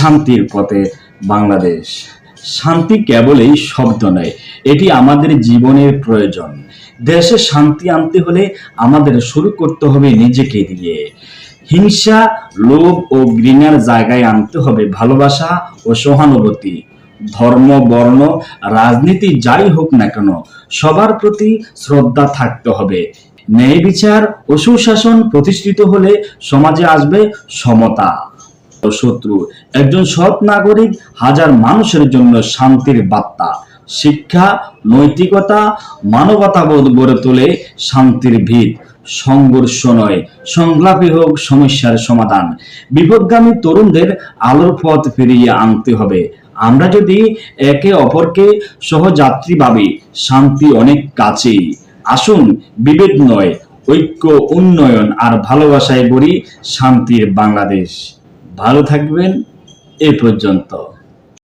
শান্তির পথে বাংলাদেশ। শান্তি কেবলই শব্দ নয়, এটি আমাদের জীবনের প্রয়োজন। দেশে শান্তি আনতে হলে আমাদের শুরু করতে হবে নিজেকে দিয়ে। হিংসা, লোভ ও ঘৃণার জায়গায় আনতে হবে ভালোবাসা ও সহানুভূতি। ধর্ম, বর্ণ, রাজনীতি যাই হোক না কেন, সবার প্রতি শ্রদ্ধা থাকতে হবে। ন্যায় বিচার ও সুশাসন প্রতিষ্ঠিত হলে সমাজে আসবে সমতা। শত্রু। একজন সৎ নাগরিক হাজার মানুষের জন্য শান্তির বার্তা। শিক্ষা, নৈতিকতা, মানবতাবোধ গড়ে তোলে শান্তির ভিত। সংঘর্ষ নয়, সংলাপই হোক সমস্যার সমাধান। বিপদগামী তরুণদের আলোর পথ ফিরিয়ে আনতে হবে। আমরা যদি একে অপরকে সহযাত্রী ভাবি, শান্তি অনেক কাছেই। আসুন, বিভেদ নয়, ঐক্য, উন্নয়ন আর ভালোবাসায় গড়ি শান্তির বাংলাদেশ। ভালো থাকবেন এ পর্যন্ত।